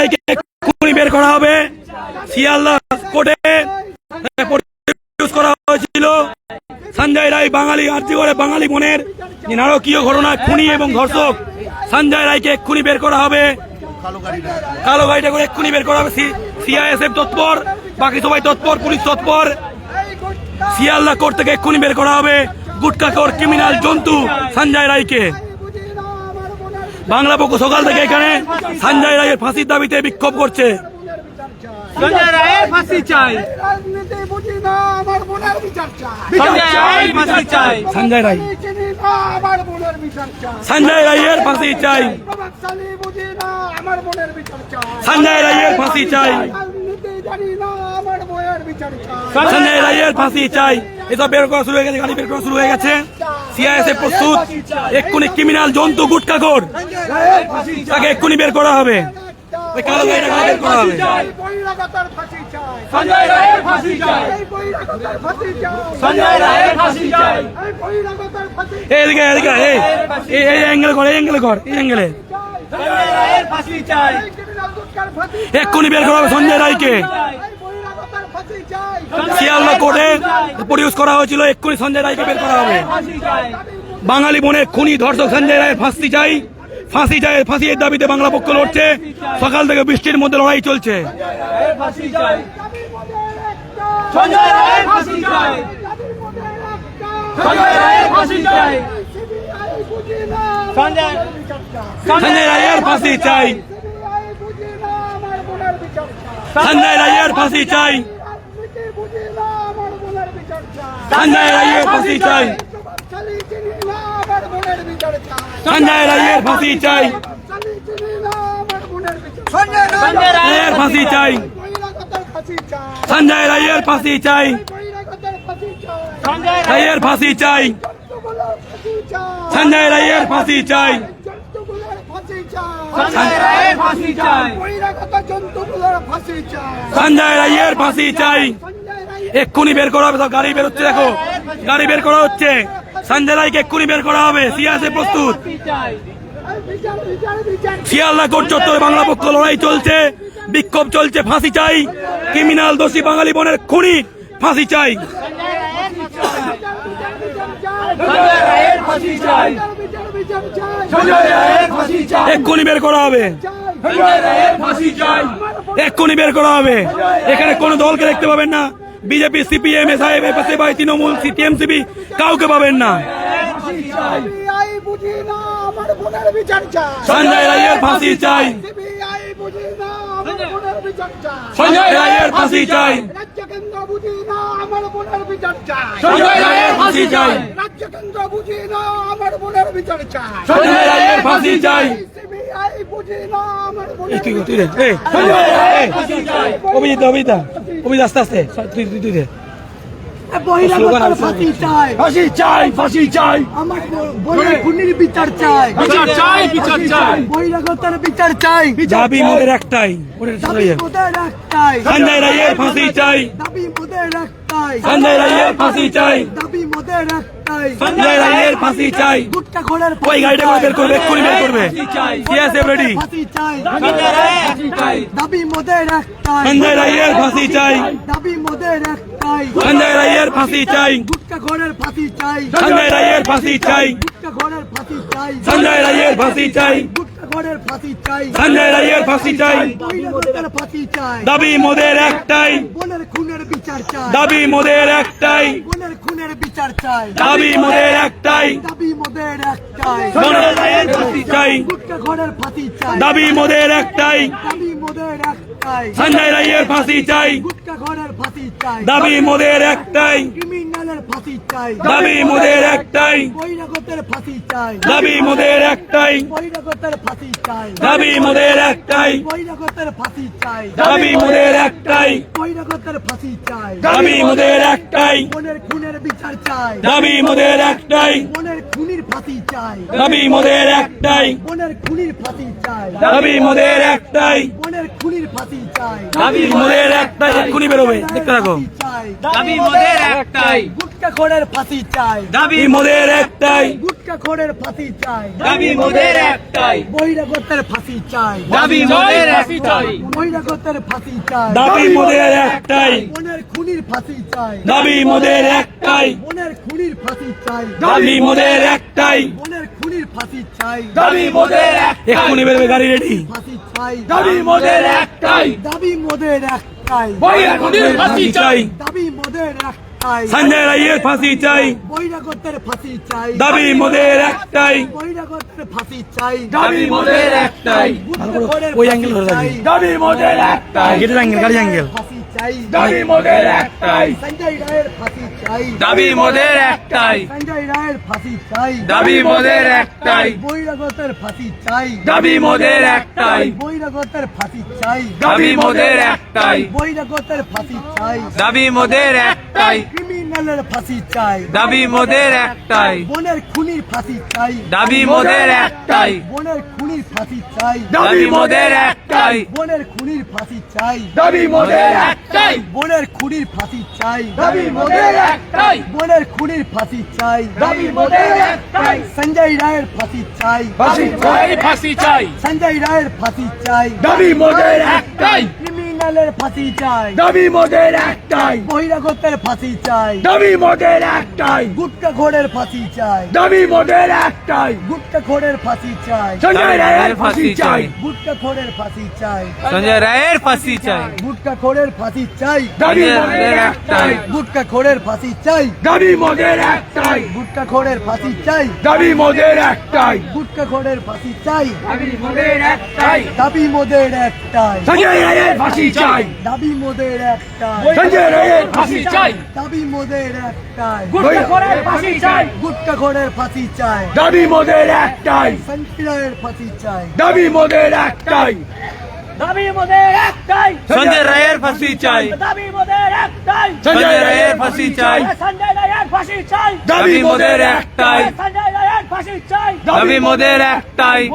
রায়কে এক্ষুনি বের করা হবে। শিয়ালদা কোর্টে করা হয়েছিল। সঞ্জয় রায় বাঙালি, আর্জি করে বাঙালি মনের। নারকীয় ঘটনা খুনি এবং ধর্ষক। সঞ্জয় রায়কে এক্ষুনি বের করা হবে। কালো গাড়িটা করে এক্ষুনি বের করা হবে। সিআইএসএফ তৎপর, বাকি সবাই তৎপর, পুলিশ তৎপর। শিয়ালদা কোর্ট থেকে এক্ষুনি বের করা হবে। গুটকা কোর ক্রিমিনাল জন্তু সঞ্জয় রায়কে। বাংলা পক্ষ সকাল থেকে এখানে সঞ্জয় রায়ের ফাঁসির দাবিতে বিক্ষোভ করছে। সঞ্জয় রায়ের ফাঁসি চাই। রাজনীতি বুঝি না আমার বোনের বিচার চাই। সঞ্জয় রায়ের ফাঁসি চাই। সঞ্জয় রায়। চিনি না আমার বোনের বিচার চাই। সঞ্জয় রায়ের ফাঁসি চাই। প্রভাবশালী বুঝি না আমার বোনের বিচার চাই। সঞ্জয় রায়ের ফাঁসি চাই। রাজনীতি জানি না আমার বোনের বিচার চাই। সঞ্জয় রায়ের ফাঁসি চাই। এসব বের করা শুরু হয়ে গেছে গাড়ি বের করা শুরু হয়ে গেছে। সিআইএসএফ প্রস্তুত। এক্ষুনি ক্রিমিনাল জন্তু গুটকাকর তাকে এক্ষুনি বের করা হবে। ওই কালো গাড়িটা বের করা হবে। এই বহিরাগতার ফাঁসি চাই। সঞ্জয় রায়ের ফাঁসি চাই। এই বহিরাগতার ফাঁসি চাই সঞ্জয় রায়ের ফাঁসি চাই এই বহিরাগতার ফাঁসি এই এদিকে এদিকে এই এই এই অ্যাঙ্গেল কর এই অ্যাঙ্গেল কর এই অ্যাঙ্গেলে এক্ষুনি বের করা হবে সঞ্জয় রায়কে এই বহিরাগতার ফাঁসি চাই শিয়ালদা কোর্টে প্রডিউস করা হয়েছিল এক্ষুনি সঞ্জয় রায়কে বের করা হবে। বাঙালি বোনের খুনি ধর্ষক সঞ্জয় রায়ের ফাঁসি চাই। ফাঁসি চাই ফাঁসির দাবিতে বাংলা পক্ষ লড়ছে। সকাল থেকে বৃষ্টির মধ্যে লড়াই চলছে। সঞ্জয় রায়ের ফাঁসি চাই। সঞ্জয় রায়ের ফাঁসি চাই। সঞ্জয় রায়ের ফাঁসি চাই। বহিরাগতার ফাঁসি চাই। রায়ের ফাঁসি চাই। সঞ্জয় রায়ের ফাঁসি চাই। জন্তুগুলোর ফাঁসি চাই। সঞ্জয় রায়ের ফাঁসি চাই। সঞ্জয় রায়ের ফাঁসি চাই। এক্ষুনি বের করা হবে সব গাড়ি বেরোচ্ছে দেখো। গাড়ি বের করা হচ্ছে। সঞ্জয় রায়কে এক্ষুনি বের করা হবে। সিয়াসে প্রস্তুত। শিয়ালদা কোর্ট বাংলা পক্ষ, লড়াই চলছে, বিক্ষোভ চলছে, ফাঁসি চাই। ক্রিমিনাল দোষী বাঙালি বনের খুনি, ফাঁসি চাই। এক্ষুনি বের করা হবে। এক্ষুনি বের করা হবে। এখানে কোনো দলকে দেখতে পাবেন না। BJP CPM SIM FSFI Trinamool সিপিএমসিপি কাউকে পাবেন না। সিবিআই বুঝি না আমার বোনের বিচার চাই। সঞ্জয় রায়ের ফাঁসি চাই। সিবিআই বুঝি না আমার বোনের বিচার চাই। সঞ্জয় রায়ের ফাঁসি চাই। রাজ্য কেন্দ্র বুঝি না আমার বোনের বিচার চাই। সঞ্জয় রায়ের ফাঁসি চাই। রাজ্য কেন্দ্র বুঝি না আমার বোনের বিচার চাই। সঞ্জয় রায়ের ফাঁসি চাই। অভিজিৎ অভিজিৎ অভিজিৎ আস্তে আস্তে। তুই তুই তুই ফাঁসি চাই। ফাঁসি চাই আমার খুনির বিচার চাই। বিচার চাই বিচার চাই বহিরাগতের বিচার চাই। দাবি মোদের একটাই দাবি মোদের একটাই। সঞ্জয় রায়ের ফাঁসি চাই। দাবি মোদের একটাই। সঞ্জয় রায়ের ফাঁসি চাই। দাবি মোদের একটাই। সঞ্জয় রায়ের ফাঁসি চাই। গুটকা খোলের ওই গাড়িটা করে বের করবে এক্ষুনি বের করবে। CSF ready. ফাঁসি চাই। সঞ্জয় রায়ের ফাঁসি চাই। দাবি মোদের একটাই সঞ্জয় রায়ের ফাঁসি চাই। দাবি মোদের একটাই সঞ্জয় রায়ের ফাঁসি চাই। গুটকা খোলের ফাঁসি চাই। সঞ্জয় রায়ের ফাঁসি চাই। গুটকা খোলের ফাঁসি চাই। সঞ্জয় রায়ের ফাঁসি চাই। গুটকা ফাঁসি চাই। সঞ্জয় রায়ের ফাঁসি চাই। ফাঁসি চাই। দাবি মোদের একটাই। বোনের খুনের বিচার চাই। দাবি মোদের একটাই। বোনের খুনের বিচার চাই। দাবি মোদের একটাই। দাবি মোদের একটাই। সঞ্জয় রায়ের ফাঁসি চাই। খোলের ফাঁসি চাই। দাবি মোদের একটাই। দাবি মোদের একটাই। সঞ্জয় রায়ের ফাঁসি চাই। দাবি মোদের একটাই। ক্রিমিনালের ফাঁসি চাই। দাবি মোদের একটাই। দাবি মোদের একটাই। দাবি মোদের একটাই। বহিরাগতের ফাঁসি চাই। দাবি মোদের একটাই। বহিরাগতের ফাঁসি চাই। দাবি মোদের একটাই। বোনের খুনের বিচার চাই। দাবি মোদের একটাই। বোনের খুনির ফাঁসি চাই। দাবি মোদের একটাই। বোনের খুনির ফাঁসি চাই। দাবি মোদের একটাই। বোনের খুনির ফাঁসি চাই। দাবি মোদের একটাই। খুনি বেরোবে। দেখতে থাকো। চাই দাবি মোদের একটাই গুটকা খোরের ফাঁসি চাই দাবি মোদের একটাই গুটকা খোরের ফাঁসি চাই দাবি মোদের একটাই বহিরাগতের ফাঁসি চাই দাবি মোদের একটাই বহিরাগতের ফাঁসি চাই দাবি মোদের একটাই বোনের খুনির ফাঁসি চাই দাবি মোদের একটাই বোনের খুনির ফাঁসি চাই দাবি মোদের একটাই বোনের খুনির ফাঁসি চাই দাবি মোদের একটাই এক্ষুনি বেরোবে গাড়ি রেডি ফাঁসি চাই দাবি মোদের একটাই দাবি মোদের একটাই বহিরাগতের ফাঁসি চাই। দাবি মোদের একটাই সঞ্জয় রায়ের ফাঁসি চাই। বহিরাগতের ফাঁসি চাই। দাবি মোদের একটাই। বহিরাগতের ফাঁসি চাই। দাবি মোদের একটাই। ওই অ্যাঙ্গেল ধরে দাবি মোদের একটাই। গেটের অ্যাঙ্গেল গাড়ি অ্যাঙ্গেল ফাঁসি চাই। দাবি মোদের একটাই। সঞ্জয় রায়ের ফাঁসি চাই। দাবি মোদের একটাই। সঞ্জয় রায়ের ফাঁসি চাই। দাবি মোদের একটাই। বৈরাগতের ফাঁসি চাই। দাবি মোদের একটাই। বৈরাগতের ফাঁসি চাই। দাবি মোদের একটাই। বৈরাগতের ফাঁসি চাই। দাবি মোদের একটাই। ক্রিমিনালের ফাঁসি চাই। দাবি মোদের একটাই। বোনের খুনির ফাঁসি চাই। দাবি মোদের একটাই। বোনের খুনির ফাঁসি চাই। দাবি মোদের একটাই। বোনের খুনির ফাঁসি চাই। দাবি মোদের একটাই। বোনের খুনির ফাঁসি চাই। দাবি মোদের একটাই। বোনের খুনির ফাঁসি চাই। দাবি মোদের একটাই। সঞ্জয় রায়ের ফাঁসি চাই ফাঁসি চাই। ফাঁসি চাই। সঞ্জয় রায়ের ফাঁসি চাই। দাবি মোদের একটাই। ক্রিমিনালের ফাঁসি চাই দাবি মোদের একটাই বহিরাগতের ফাঁসি চাই দাবি মোদের একটাই গুটকা ঘোড়ের ফাঁসি চাই দাবি মোদের একটাই গুটকা ঘোড়ের ফাঁসি চাই সঞ্জয় রায়ের ফাঁসি চাই গুটকা ঘোড়ের ফাঁসি চাই সঞ্জয় রায়ের ফাঁসি চাই গুটকা ঘোড়ের ফাঁসি চাই দাবি মোদের একটাই গুটকা ঘোড়ের ফাঁসি চাই দাবি মোদের একটাই গুটকা ঘোড়ের ফাঁসি চাই দাবি মোদের একটাই গুটকা ঘোড়ের ফাঁসি চাই দাবি মোদের একটাই দাবি মোদের একটাই সঞ্জয় রায়ের ফাঁসি চাই। দাবি মোদের একটাই। সঞ্জয় রায়ের ফাঁসি চাই। দাবি মোদের একটাই। গুটকা খোরের ফাঁসি চাই। গুটকা ঘোড়ের ফাঁসি চাই। দাবি মোদের একটাই। সঞ্জয়ের ফাঁসি চাই। দাবি মোদের একটাই। দাবি মোদের একটাই। সঞ্জয় রায়ের ফাঁসি চাই। দাবি মোদের একটাই। সঞ্জয় রায়ের ফাঁসি চাই। সঞ্জয় রায়ের ফাঁসি চাই। দাবি মোদের একটাই। সঞ্জয় রায়ের ফাঁসি চাই। দাবি মোদের একটাই।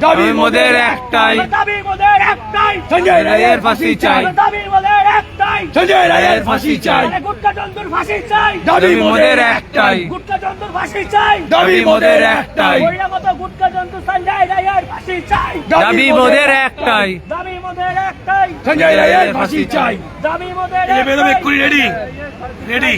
দাবি মোদের একটাই। দাবি মোদের একটাই। সঞ্জয় রায়ের ফাঁসি চাই। দাবি মোদের একটাই। সঞ্জয় রায়ের ফাঁসি চাই। গুটকা যন্ত্র ফাঁসি চাই। দাবি মোদের একটাই। গুটকা ফাঁসি চাই। দাবি মোদের একটাই। বহিরাগত গুটকা যন্ত্র সঞ্জয় রায়ের ফাঁসি চাই। দাবি মোদের একটাই। দাবি মোদের একটাই। সঞ্জয় রায়ের ফাঁসি চাই। দাবি মোদের রেডি রেডি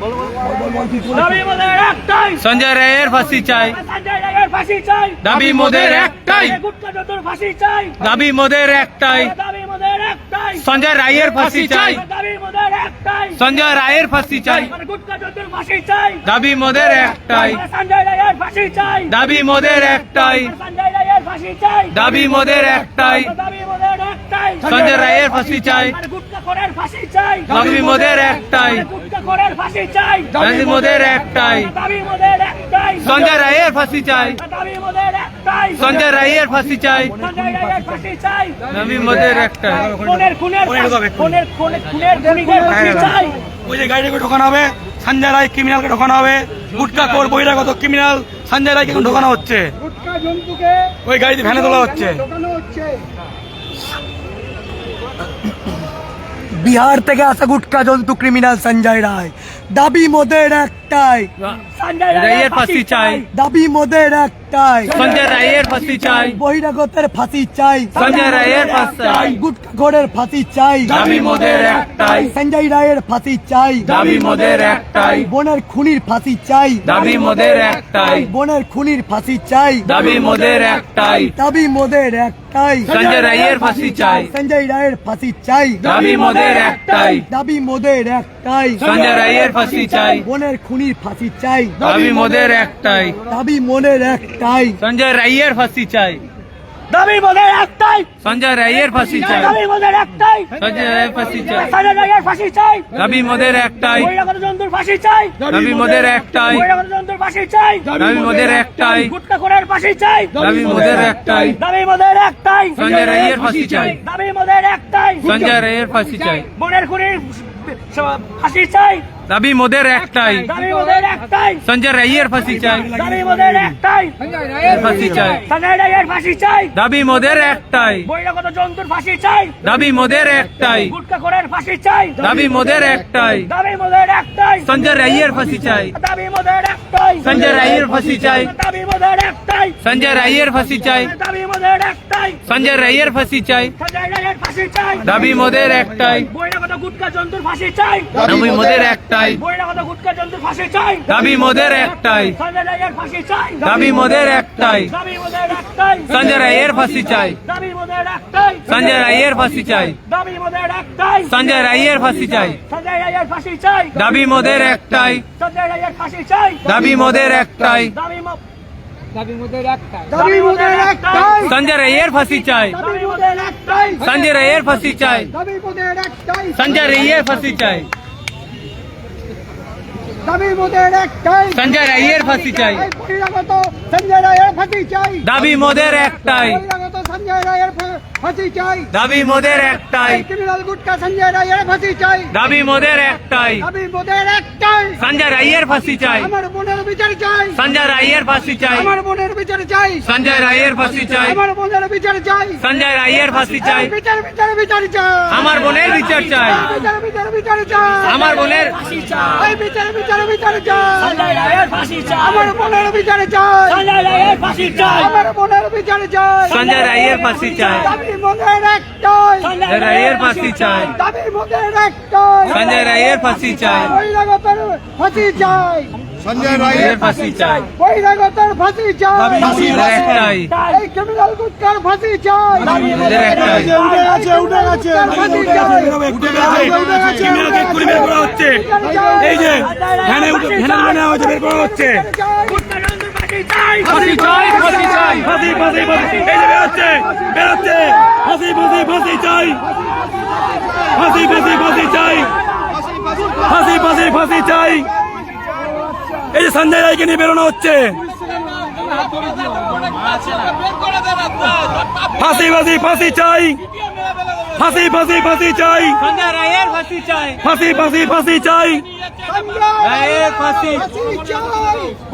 দাবি মোদের একটাই সঞ্জয় রায়ের ফাঁসি চাই সঞ্জয় রায়ের ফাঁসি চাই দাবি মোদের একটাই গুটকা যন্ত্র ফাঁসি চাই দাবি মোদের একটাই দাবি মোদের একটাই সঞ্জয় রায়ের ফাঁসি চাই দাবি মোদের একটাই সঞ্জয় রায়ের ফাঁসি চাই মানে গুটকা যন্ত্র ফাঁসি চাই দাবি মোদের একটাই সঞ্জয় রায়ের ফাঁসি চাই দাবি মোদের একটাই সঞ্জয় রায়ের ফাঁসি চাই দাবি মোদের একটাই দাবি মোদের একটাই সঞ্জয় রায়ের ফাঁসি চাই মানে গুটকা খোরের ফাঁসি চাই দাবি মোদের একটাই খোরের ফাঁসি চাই। দাবি মোদের একটাই। দাবি মোদের একটাই। সঞ্জয় রায়ের ফাঁসি চাই। দাবি মোদের একটাই। সঞ্জয় রায়ের ফাঁসি চাই। সঞ্জয় রায়ের ফাঁসি চাই। দাবি মোদের একটাই। খুনের খুনের খুনের ঢোকাবে, খুন। খুনের খুনের খুনের খুনিদের ফাঁসি চাই। ওই যে গাড়িটাকে ঢোকানো হবে সঞ্জয় রায় ক্রিমিনালকে ঢোকানো হবে। গুটকা কোর বহিরাগত ক্রিমিনাল সঞ্জয় রায়কে এখন ঢোকানো হচ্ছে। ওই গাড়িতে ভ্যানে তোলা হচ্ছে। ঢোকানো হচ্ছে। বিহার থেকে আসা গুটকা জন্তু ক্রিমিনাল সঞ্জয় রায়। দাবি মোদের একটাই। সঞ্জয় রায়ের ফাঁসি চাই। দাবি মোদের একটাই সঞ্জয় রায়ের ফাঁসি চাই বহিরাগতের ফাঁসি চাই সঞ্জয় রায়ের ফাঁসি চাই গুটকা ঘোড়ের ফাঁসি চাই দাবি মোদের একটাই সঞ্জয় রায়ের ফাঁসি চাই দাবি মোদের একটাই বোনের খুনির ফাঁসি চাই দাবি মোদের একটাই বোনের খুনির ফাঁসি চাই দাবি মোদের একটাই দাবি মোদের একটাই সঞ্জয় রায়ের ফাঁসি চাই সঞ্জয় রায়ের ফাঁসি চাই দাবি মোদের একটাই দাবি মোদের একটাই সঞ্জয় রায়ের ফাঁসি চাই বোনের খুনির ফাঁসি চাই দাবি মোদের একটাই দাবি মনের একটাই সঞ্জয় রাইয়ের ফাঁসি চাই। দাবি বলে একটাই সঞ্জয় রায়ের ফাঁসি চাই দাবি মোদের একটাই সঞ্জয় রায়ের ফাঁসি চাই সঞ্জয় রায়ের ফাঁসি চাই দাবি মোদের একটাই ফাঁসি চাই দাবি মোদের একটাই জন্তুর ফাঁসি চাই দাবি মোদের একটাই গুটকা খোরের ফাঁসি চাই দাবি মোদের একটাই দাবি মোদের একটাই সঞ্জয় রায়ের ফাঁসি চাই দাবি মোদের একটাই সঞ্জয় রায়ের ফাঁসি চাই বোনের খুনির ফাঁসি চাই দাবি মোদের একটাই সঞ্জয় রাইয়ের ফাঁসি চাই দাবি মোদের একটাই ফাঁসি চাই সঞ্জয় রায়ের ফাঁসি চাই দাবি মোদের একটাই বহিরাগত জন্তুর ফাঁসি চাই। দাবি মোদের একটাই। গুটকা করের ফাঁসি চাই। দাবি মোদের একটাই। দাবি মোদের একটাই। সঞ্জয় রাইয়ের ফাঁসি চাই। দাবি মোদের একটাই। সঞ্জয় রাইয়ের ফাঁসি চাই দাবি মোদের একটাই সঞ্জয় রাইয়ের ফাঁসি চাই দাবি মোদের একটাই সঞ্জয় রাইয়ের ফাঁসি চাই সঞ্জয় রায়ের ফাঁসি চাই দাবি মোদের একটাই বহিরাগত গুটকা জন্তুর ফাঁসি চাই দাবি মোদের একটাই বহিরাগত গুটকা জন্তুর ফাঁসি চাই দাবি মোদের একটাই সঞ্জয় রায়ের ফাঁসি চাই দাবি মোদের একটাই দাবি মোদের একটাই সঞ্জয় রাইয়ের ফাঁসি চাই দাবি মোদের একটাই সঞ্জয় রাইয়ের ফাঁসি চাই দাবি মোদের একটাই সঞ্জয় রাইয়ের ফাঁসি চাই সঞ্জয় রায়ের ফাঁসি চাই দাবি মোদের একটাই সঞ্জয় রায়ের ফাঁসি চাই দাবি মোদের একটাই দাবি দাবি মোদের একটাই। সঞ্জয় রাইয়ের ফাঁসি চাই দাবি মোদের একটাই। সঞ্জয় রাইয়ের ফাঁসি চাই। দাবি মোদের একটাই। সঞ্জয় রাইয়ের ফাঁসি চাই। দাবি মোদের একটাই। সঞ্জয় রাইয়ের ফাঁসি চাই। এই বহিরাগত সঞ্জয় রায়ের ফাঁসি চাই। দাবি মোদের একটাই। বহিরাগত সঞ্জয় রায়ের ফাঁসি চাই। দাবি মোদের একটাই। ক্রিমিনাল গুটকা সঞ্জয় রায়ের ফাঁসি চাই। দাবি মোদের একটাই। দাবি মোদের একটাই। সঞ্জয় রাইয়ের ফাঁসি চাই। আমার বোনের বিচার চাই। সঞ্জয় রাইয়ের ফাঁসি চাই। আমার বোনের বিচার চাই। সঞ্জয় রাইয়ের ফাঁসি চাই। আমার বোনের বিচার চাই। সঞ্জয় রাইয়ের ফাঁসি চাই। বিচার বিচার বিচার চাই। আমার বোনের বিচার চাই। বিচার বিচার বিচার চাই। আমার বোনের এই বিচার বিচার বিচার চাই। সঞ্জয় রায়ের ফাঁসি চাই। আমার বোনের বিচার চাই। সঞ্জয় রায়ের ফাঁসি চাই। আমার বোনের বিচার চাই। সঞ্জয় রাইয়ের ফাঁসি চায় দাবি মোদের একটাই সঞ্জয় রায়ের ফাঁসি চায় দাবি মোদের একটাই সঞ্জয় রাইয়ের ফাঁসি চাই বহিরাগতের ফাঁসি চাই রাইয়ের চাই মোদের একটাই এই ক্রিমিনাল ফাঁসি চাই একটাই উঠে গেছে উঠে গেছে চাই ক্রিমিনালকে খুলে বের করা হচ্ছে এই যে ভ্যানে উঠে ভ্যানে নেওয়া হচ্ছে বের করা হচ্ছে ফাঁসি চাই ফাঁসি চাই। ফাঁসি চাই ফাঁসি ফাঁসি। ফাঁসি এই যে বেরোচ্ছে বেরোচ্ছে। ফাঁসি ফাঁসি ফাঁসি চাই। ফাঁসি ফাঁসি ফাঁসি চাই। ফাঁসি ফাঁসি ফাঁসি চাই। এই যে সঞ্জয় রায়কে নিয়ে বেরোনো হচ্ছে। ফাঁসি ফাঁসি ফাঁসি চাই। ফাঁসি ফাঁসি ফাঁসি চাই। ফাঁসি চাই। ফাঁসি ফাঁসি ফাঁসি চাই। ফাঁসি। ফাঁসি চাই।